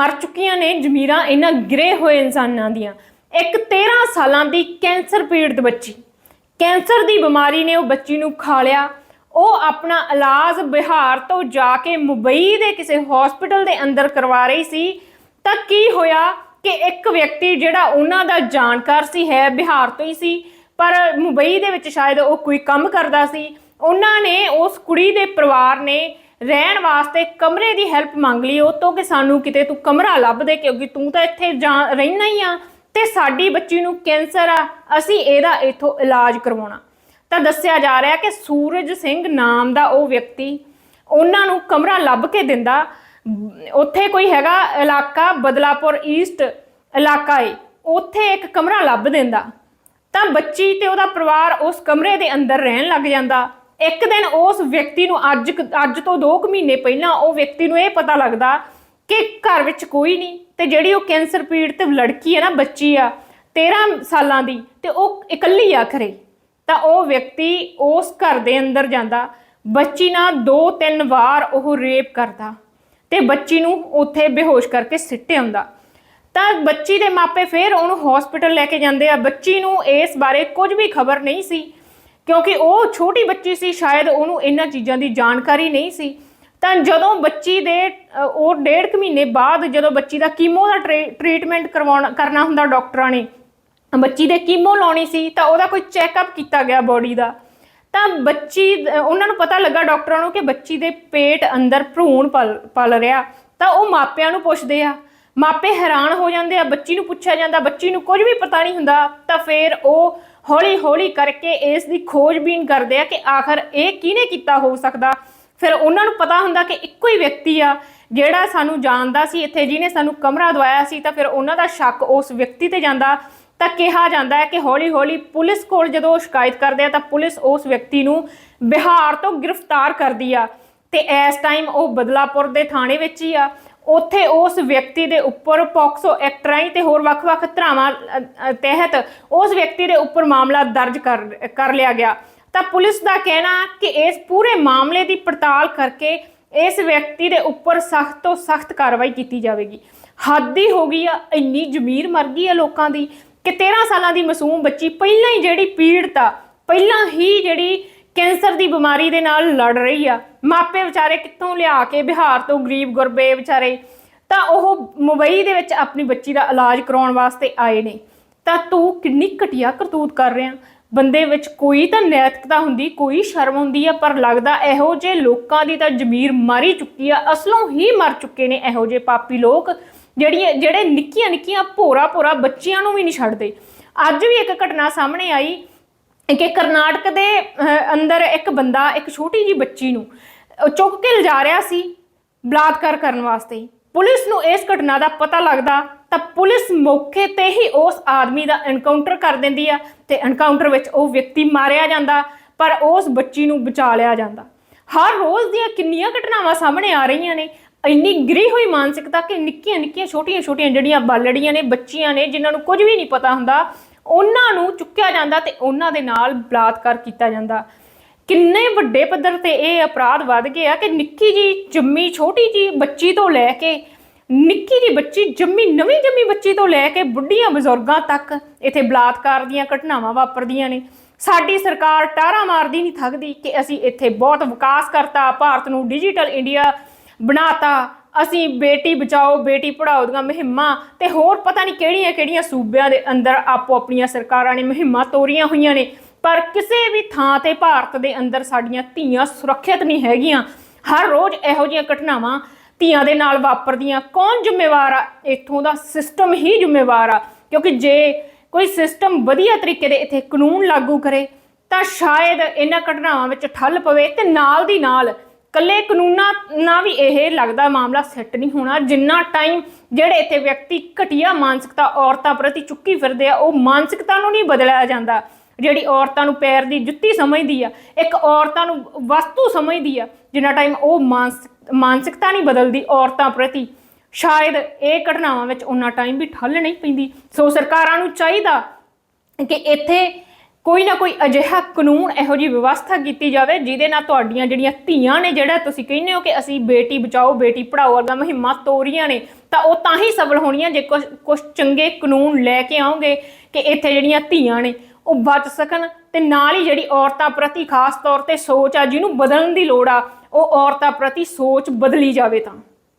ਮਰ ਚੁੱਕੀਆਂ ਨੇ ਜ਼ਮੀਰਾਂ ਇਹਨਾਂ ਗਿਰੇ ਹੋਏ ਇਨਸਾਨਾਂ ਦੀਆਂ। ਇੱਕ 13 ਸਾਲਾਂ ਦੀ ਕੈਂਸਰ ਪੀੜਤ ਬੱਚੀ। ਕੈਂਸਰ ਦੀ ਬਿਮਾਰੀ ਨੇ ਉਹ ਬੱਚੀ ਨੂੰ ਖਾ ਲਿਆ। ਉਹ ਆਪਣਾ ਇਲਾਜ ਬਿਹਾਰ ਤੋਂ ਜਾ ਕੇ ਮੁੰਬਈ ਦੇ ਕਿਸੇ ਹਸਪੀਟਲ ਦੇ ਅੰਦਰ ਕਰਵਾ ਰਹੀ ਸੀ। ਤਾਂ ਕੀ ਹੋਇਆ ਕਿ ਇੱਕ ਵਿਅਕਤੀ ਜਿਹੜਾ ਉਹਨਾਂ ਦਾ ਜਾਣਕਾਰ ਸੀ, ਹੈ ਬਿਹਾਰ ਤੋਂ ਹੀ ਸੀ, ਪਰ ਮੁੰਬਈ ਦੇ ਵਿੱਚ ਸ਼ਾਇਦ ਉਹ ਕੋਈ ਕੰਮ ਕਰਦਾ ਸੀ। ਉਹਨਾਂ ਨੇ ਉਸ ਕੁੜੀ ਦੇ ਪਰਿਵਾਰ ਨੇ ਰਹਿਣ ਵਾਸਤੇ ਕਮਰੇ ਦੀ ਹੈਲਪ ਮੰਗ ਲਈ, ਉਹ ਤੋਂ ਕਿ ਸਾਨੂੰ ਕਿਤੇ ਤੂੰ ਕਮਰਾ ਲੱਭ ਦੇ, ਕਿਉਂਕਿ ਤੂੰ ਤਾਂ ਇੱਥੇ ਜਾ ਰਹਿਣਾ ਹੀ ਆ। ਤੇ ਸਾਡੀ ਬੱਚੀ ਨੂੰ ਕੈਂਸਰ ਆ, ਅਸੀਂ ਇਹਦਾ ਇਥੋਂ ਇਲਾਜ ਕਰਵਾਉਣਾ। ਤਾਂ ਦੱਸਿਆ ਜਾ ਰਿਹਾ ਕਿ ਸੂਰਜ ਸਿੰਘ ਨਾਮ ਦਾ ਉਹ ਵਿਅਕਤੀ, ਉਹਨਾਂ ਨੂੰ ਕਮਰਾ ਲੱਭ ਕੇ ਦਿੰਦਾ। ਉੱਥੇ ਕੋਈ ਹੈਗਾ ਇਲਾਕਾ, ਬਦਲਾਪੁਰ ਈਸਟ ਇਲਾਕਾ ਏ, ਉੱਥੇ ਇੱਕ ਕਮਰਾ ਲੱਭ ਦਿੰਦਾ। ਤਾਂ ਬੱਚੀ ਤੇ ਉਹਦਾ ਪਰਿਵਾਰ ਉਸ ਕਮਰੇ ਦੇ ਅੰਦਰ ਰਹਿਣ ਲੱਗ ਜਾਂਦਾ। ਇੱਕ ਦਿਨ ਉਸ ਵਿਅਕਤੀ ਨੂੰ ਅੱਜ ਅੱਜ ਤੋਂ 2 ਮਹੀਨੇ ਪਹਿਲਾਂ ਉਹ ਵਿਅਕਤੀ ਨੂੰ ਇਹ ਪਤਾ ਲੱਗਦਾ ਕਿ ਘਰ ਵਿੱਚ ਕੋਈ ਨਹੀਂ ਤੇ ਜਿਹੜੀ ਉਹ ਕੈਂਸਰ ਪੀੜਤ ਲੜਕੀ ਹੈ ਨਾ, ਬੱਚੀ ਆ 13 ਸਾਲਾਂ ਦੀ ਤੇ ਉਹ ਇਕੱਲੀ ਆ ਖਰੇ ਤਾਂ ਉਹ ਵਿਅਕਤੀ ਉਸ ਘਰ ਦੇ ਅੰਦਰ ਜਾਂਦਾ, ਬੱਚੀ ਨਾਲ ਦੋ ਤਿੰਨ ਵਾਰ ਉਹ ਰੇਪ ਕਰਦਾ ਤੇ ਬੱਚੀ ਨੂੰ ਉੱਥੇ ਬੇਹੋਸ਼ ਕਰਕੇ ਸਿੱਟੇ ਆਉਂਦਾ ਤਾਂ ਬੱਚੀ ਦੇ ਮਾਪੇ ਫਿਰ ਉਹਨੂੰ ਹਸਪੀਟਲ ਲੈ ਕੇ ਜਾਂਦੇ ਆ, ਬੱਚੀ ਨੂੰ ਇਸ ਬਾਰੇ ਕੁਝ ਵੀ ਖਬਰ ਨਹੀਂ ਸੀ ਕਿਉਂਕਿ ਉਹ ਛੋਟੀ ਬੱਚੀ ਸੀ, ਸ਼ਾਇਦ ਉਹਨੂੰ ਇਹਨਾਂ ਚੀਜ਼ਾਂ ਦੀ ਜਾਣਕਾਰੀ ਨਹੀਂ ਸੀ। ਤਾਂ ਜਦੋਂ ਬੱਚੀ ਦੇ ਉਹ ਡੇਢ ਕੁ ਮਹੀਨੇ ਬਾਅਦ ਜਦੋਂ ਬੱਚੀ ਦਾ ਕੀਮੋ ਦਾ ਟ੍ਰੀਟਮੈਂਟ ਕਰਵਾਉਣਾ, ਕਰਨਾ ਹੁੰਦਾ ਡਾਕਟਰਾਂ ਨੇ, ਬੱਚੀ ਦੇ ਕੀਮੋ ਲਾਉਣੀ ਸੀ, ਤਾਂ ਉਹਦਾ ਕੋਈ ਚੈੱਕਅਪ ਕੀਤਾ ਗਿਆ ਬੋਡੀ ਦਾ। ਤਾਂ ਬੱਚੀ, ਉਹਨਾਂ ਨੂੰ ਪਤਾ ਲੱਗਾ ਡਾਕਟਰਾਂ ਨੂੰ ਕਿ ਬੱਚੀ ਦੇ ਪੇਟ ਅੰਦਰ ਭਰੂਣ ਪਲ ਪਲ ਰਿਹਾ। ਤਾਂ ਉਹ ਮਾਪਿਆਂ ਨੂੰ ਪੁੱਛਦੇ ਆ। ਮਾਪੇ ਹੈਰਾਨ ਹੋ ਜਾਂਦੇ ਆ, ਬੱਚੀ ਨੂੰ ਪੁੱਛਿਆ ਜਾਂਦਾ, ਬੱਚੀ ਨੂੰ ਕੁਝ ਵੀ ਪਤਾ ਨਹੀਂ ਹੁੰਦਾ। ਤਾਂ ਫਿਰ ਉਹ ਹੌਲੀ ਹੌਲੀ ਕਰਕੇ ਇਸ ਦੀ ਖੋਜਬੀਨ ਕਰਦੇ ਆ ਕਿ ਆਖਰ ਇਹ ਕਿਹਨੇ ਕੀਤਾ ਹੋ ਸਕਦਾ? ਫਿਰ ਉਹਨਾਂ ਨੂੰ ਪਤਾ ਹੁੰਦਾ ਕਿ ਇੱਕੋ ਹੀ ਵਿਅਕਤੀ ਆ, ਜਿਹੜਾ ਸਾਨੂੰ ਜਾਣਦਾ ਸੀ, ਇੱਥੇ ਜਿਹਨੇ ਸਾਨੂੰ ਕਮਰਾ ਦਵਾਇਆ ਸੀ, ਤਾਂ ਫਿਰ ਉਹਨਾਂ ਦਾ ਸ਼ੱਕ ਉਸ ਵਿਅਕਤੀ ਤੇ ਜਾਂਦਾ। ਤਾਂ ਕਿਹਾ ਜਾਂਦਾ ਹੈ ਕਿ ਹੌਲੀ ਹੌਲੀ ਪੁਲਿਸ ਕੋਲ ਜਦੋਂ ਉਹ ਸ਼ਿਕਾਇਤ ਕਰਦੇ ਆ, ਤਾਂ ਪੁਲਿਸ ਉਸ ਵਿਅਕਤੀ ਨੂੰ ਬਿਹਾਰ ਤੋਂ ਗ੍ਰਿਫਤਾਰ ਕਰਦੀ ਆ। ਤੇ ਇਸ ਟਾਈਮ ਉਹ ਬਦਲਾਪੁਰ ਦੇ ਥਾਣੇ ਵਿੱਚ ਹੀ ਆ। ਉੱਥੇ ਉਸ ਵਿਅਕਤੀ ਦੇ ਉੱਪਰ ਪੌਕਸੋ ਐਕਟ ਰਾਹੀਂ ਤੇ ਹੋਰ ਵੱਖ-ਵੱਖ ਧਰਾਵਾਂ ਅ, ਅ, ਤਹਿਤ ਉਸ ਵਿਅਕਤੀ ਦੇ ਉੱਪਰ ਮਾਮਲਾ ਦਰਜ ਕਰ ਕਰ ਲਿਆ ਗਿਆ। ਤਾਂ ਪੁਲਿਸ ਦਾ ਕਹਿਣਾ ਕਿ ਇਸ ਪੂਰੇ ਮਾਮਲੇ ਦੀ ਪੜਤਾਲ ਕਰਕੇ ਇਸ ਵਿਅਕਤੀ ਦੇ ਉੱਪਰ ਸਖਤ ਤੋਂ ਸਖਤ ਕਾਰਵਾਈ ਕੀਤੀ ਜਾਵੇਗੀ। ਹੱਦ ਹੀ ਹੋ ਗਈ ਆ ਇੰਨੀ ਜ਼ਮੀਰ ਮਰ ਗਈ ਆ ਲੋਕਾਂ ਦੀ ਕਿ 13 ਸਾਲਾਂ ਦੀ ਮਾਸੂਮ ਬੱਚੀ ਪਹਿਲਾਂ ਹੀ ਜਿਹੜੀ ਪੀੜਤ ਆ ਪਹਿਲਾਂ ਹੀ ਜਿਹੜੀ ਕੈਂਸਰ ਦੀ ਬਿਮਾਰੀ ਦੇ ਨਾਲ ਲੜ ਰਹੀ ਆ। ਮਾਪੇ ਵਿਚਾਰੇ ਕਿੱਥੋਂ ਲਿਆ ਕੇ ਬਿਹਾਰ ਤੋਂ ਗਰੀਬ ਗੁਰਬੇ ਵਿਚਾਰੇ? ਤਾਂ ਉਹ ਮੁੰਬਈ ਦੇ ਵਿੱਚ ਆਪਣੀ ਬੱਚੀ ਦਾ ਇਲਾਜ ਕਰਾਉਣ ਵਾਸਤੇ ਆਏ ਨੇ। ਤਾਂ ਤੂੰ ਕਿੰਨੀ ਘਟੀਆ ਕਰਤੂਤ ਕਰ ਰਿਹਾ। ਬੰਦੇ ਵਿੱਚ ਕੋਈ ਤਾਂ ਨੈਤਿਕਤਾ ਹੁੰਦੀ, ਕੋਈ ਸ਼ਰਮ ਹੁੰਦੀ ਆ, ਪਰ ਲੱਗਦਾ ਇਹੋ ਜਿਹੇ ਲੋਕਾਂ ਦੀ ਤਾਂ ਜ਼ਮੀਰ ਮਾਰੀ ਚੁੱਕੀ ਆ। ਅਸਲੋਂ ਹੀ ਮਰ ਚੁੱਕੇ ਨੇ ਇਹੋ ਜਿਹੇ ਪਾਪੀ ਲੋਕ, ਜਿਹੜੀਆਂ, ਜਿਹੜੇ ਨਿੱਕੀਆਂ ਨਿੱਕੀਆਂ ਭੋਰਾ ਭੋਰਾ ਬੱਚਿਆਂ ਨੂੰ ਵੀ ਨਹੀਂ ਛੱਡਦੇ। ਅੱਜ ਵੀ ਇੱਕ ਘਟਨਾ ਸਾਹਮਣੇ ਆਈ। ਕਿ ਕਰਨਾਟਕ ਦੇ ਅੰਦਰ ਇੱਕ ਬੰਦਾ, ਇੱਕ ਛੋਟੀ ਜੀ ਬੱਚੀ ਨੂੰ ਚੁੱਕ ਕੇ ਲਿਜਾ ਰਿਹਾ ਸੀ ਬਲਾਤਕਾਰ ਕਰਨ ਵਾਸਤੇ। ਪੁਲਿਸ ਨੂੰ ਇਸ ਘਟਨਾ ਦਾ ਪਤਾ ਲੱਗਦਾ, ਤਾਂ ਪੁਲਿਸ ਮੌਕੇ ਤੇ ਹੀ ਉਸ ਆਦਮੀ ਦਾ ਐਨਕਾਊਂਟਰ ਕਰ ਦਿੰਦੀ ਆ ਤੇ ਐਨਕਾਊਂਟਰ ਵਿੱਚ ਉਹ ਵਿਅਕਤੀ ਮਾਰਿਆ ਜਾਂਦਾ, ਪਰ ਉਸ ਬੱਚੀ ਨੂੰ ਬਚਾ ਲਿਆ ਜਾਂਦਾ। ਹਰ ਰੋਜ਼ ਦੀਆਂ ਕਿੰਨੀਆਂ ਘਟਨਾਵਾਂ ਸਾਹਮਣੇ ਆ ਰਹੀਆਂ ਨੇ। ਇੰਨੀ ਗਿਰੀ ਹੋਈ ਮਾਨਸਿਕਤਾ ਕਿ ਨਿੱਕੀਆਂ ਨਿੱਕੀਆਂ ਛੋਟੀਆਂ ਛੋਟੀਆਂ ਜਿਹੜੀਆਂ ਬਾਲੜੀਆਂ ਨੇ, ਬੱਚੀਆਂ ਨੇ, ਜਿਨ੍ਹਾਂ ਨੂੰ ਕੁਝ ਵੀ ਨਹੀਂ ਪਤਾ ਹੁੰਦਾ ਉਹਨਾਂ ਨੂੰ ਚੁੱਕਿਆ ਜਾਂਦਾ ਤੇ ਉਹਨਾਂ ਦੇ ਨਾਲ ਬਲਾਤਕਾਰ ਕੀਤਾ ਜਾਂਦਾ। ਕਿੰਨੇ ਵੱਡੇ ਪੱਧਰ ਤੇ ਇਹ ਅਪਰਾਧ ਵੱਧ ਗਏ ਆ ਕਿ ਨਿੱਕੀ ਜੀ ਜੰਮੀ, ਛੋਟੀ ਜੀ ਬੱਚੀ ਤੋਂ ਲੈ ਕੇ, ਨਿੱਕੀ ਜੀ ਬੱਚੀ ਜੰਮੀ, ਨਵੀਂ ਜੰਮੀ ਬੱਚੀ ਤੋਂ ਲੈ ਕੇ ਬੁੱਢੀਆਂ ਬਜ਼ੁਰਗਾਂ ਤੱਕ ਇੱਥੇ ਬਲਾਤਕਾਰ ਦੀਆਂ ਘਟਨਾਵਾਂ ਵਾਪਰਦੀਆਂ ਨੇ। ਸਾਡੀ ਸਰਕਾਰ ਟਾਰਾ ਮਾਰਦੀ ਨਹੀਂ ਥੱਕਦੀ ਕਿ ਅਸੀਂ ਇੱਥੇ ਬਹੁਤ ਵਿਕਾਸ ਕਰਤਾ, ਭਾਰਤ ਨੂੰ ਡਿਜੀਟਲ ਇੰਡੀਆ ਬਣਾਤਾ। ਅਸੀਂ ਬੇਟੀ ਬਚਾਓ, ਬੇਟੀ ਪੜਾਓ ਦੀਆਂ ਮੁਹਿੰਮਾਂ ਤੇ ਹੋਰ ਪਤਾ ਨਹੀਂ ਕਿਹੜੀਆਂ ਕਿਹੜੀਆਂ ਸੂਬਿਆਂ ਦੇ ਅੰਦਰ ਆਪੋ ਆਪਣੀਆਂ ਸਰਕਾਰਾਂ ਨੇ ਮੁਹਿੰਮਾਂ ਤੋਰੀਆਂ ਹੋਈਆਂ ਨੇ। ਪਰ ਕਿਸੇ ਵੀ ਥਾਂ ਤੇ ਭਾਰਤ ਦੇ ਅੰਦਰ ਸਾਡੀਆਂ ਧੀਆਂ ਸੁਰੱਖਿਅਤ ਨਹੀਂ ਹੈਗੀਆਂ। ਹਰ ਰੋਜ਼ ਇਹੋ ਜਿਹੀਆਂ ਘਟਨਾਵਾਂ ਧੀਆਂ ਦੇ ਨਾਲ ਵਾਪਰਦੀਆਂ। ਕੌਣ ਜ਼ਿੰਮੇਵਾਰ ਆ? ਇੱਥੋਂ ਦਾ ਸਿਸਟਮ ਹੀ ਜ਼ਿੰਮੇਵਾਰ ਆ। ਕਿਉਂਕਿ ਜੇ ਕੋਈ ਸਿਸਟਮ ਵਧੀਆ ਤਰੀਕੇ ਦੇ ਇੱਥੇ ਕਾਨੂੰਨ ਲਾਗੂ ਕਰੇ, ਤਾਂ ਸ਼ਾਇਦ ਇਹਨਾਂ ਘਟਨਾਵਾਂ ਵਿੱਚ ਠੱਲ ਪਵੇ ਤੇ ਨਾਲ ਦੀ ਨਾਲ ਕੱਲੇ ਕਾਨੂੰਨਾਂ ਨਾਲ ਵੀ ਇਹ ਲੱਗਦਾ ਮਾਮਲਾ ਸੈੱਟ ਨਹੀਂ ਹੋਣਾ। ਜਿੰਨਾ ਟਾਈਮ ਜਿਹੜੇ ਇੱਥੇ ਵਿਅਕਤੀ ਘਟੀਆ ਮਾਨਸਿਕਤਾ ਔਰਤਾਂ ਪ੍ਰਤੀ ਚੁੱਕੀ ਫਿਰਦੇ ਆ, ਉਹ ਮਾਨਸਿਕਤਾ ਨੂੰ ਨਹੀਂ ਬਦਲਿਆ ਜਾਂਦਾ। ਜਿਹੜੀ ਔਰਤਾਂ ਨੂੰ ਪੈਰ ਦੀ ਜੁੱਤੀ ਸਮਝਦੀ ਆ, ਇੱਕ ਔਰਤਾਂ ਨੂੰ ਵਸਤੂ ਸਮਝਦੀ ਆ, ਜਿੰਨਾ ਟਾਈਮ ਉਹ ਮਾਨਸਿਕ ਮਾਨਸਿਕਤਾ ਨਹੀਂ ਬਦਲਦੀ ਔਰਤਾਂ ਪ੍ਰਤੀ, ਸ਼ਾਇਦ ਇਹ ਘਟਨਾਵਾਂ ਵਿੱਚ ਉਹਨਾਂ ਟਾਈਮ ਵੀ ਠੱਲ ਨਹੀਂ ਪੈਂਦੀ। ਸੋ ਸਰਕਾਰਾਂ ਨੂੰ ਚਾਹੀਦਾ ਕਿ ਇੱਥੇ ਕੋਈ ਨਾ ਕੋਈ ਅਜਿਹਾ ਕਾਨੂੰਨ ਇਹੋ ਜਿਹੀ ਵਿਵਸਥਾ ਕੀਤੀ ਜਾਵੇ ਜਿਹਦੇ ਨਾਲ ਤੁਹਾਡੀਆਂ ਜਿਹੜੀਆਂ ਧੀਆਂ ਨੇ ਜਿਹੜਾ ਤੁਸੀਂ ਕਹਿੰਦੇ ਹੋ ਕਿ ਅਸੀਂ ਬੇਟੀ ਬਚਾਓ, ਬੇਟੀ ਪੜਾਓ ਵਰਗਾ ਮੁਹਿੰਮਾਂ ਤੋਰੀਆਂ ਨੇ, ਤਾਂ ਉਹ ਤਾਂ ਹੀ ਸਫਲ ਹੋਣੀਆਂ ਜੇ ਕੁਝ ਕੁਝ ਚੰਗੇ ਕਾਨੂੰਨ ਲੈ ਕੇ ਆਉਂਗੇ ਕਿ ਇੱਥੇ ਜਿਹੜੀਆਂ ਧੀਆਂ ਨੇ ਉਹ ਬਚ ਸਕਣ ਤੇ ਨਾਲ ਹੀ ਜਿਹੜੀ ਔਰਤਾਂ ਪ੍ਰਤੀ ਖਾਸ ਤੌਰ ਤੇ ਸੋਚ ਆ ਜਿਹਨੂੰ ਬਦਲਣ ਦੀ ਲੋੜ ਆ, ਉਹ ਔਰਤਾਂ ਪ੍ਰਤੀ ਸੋਚ ਬਦਲੀ ਜਾਵੇ ਤਾਂ।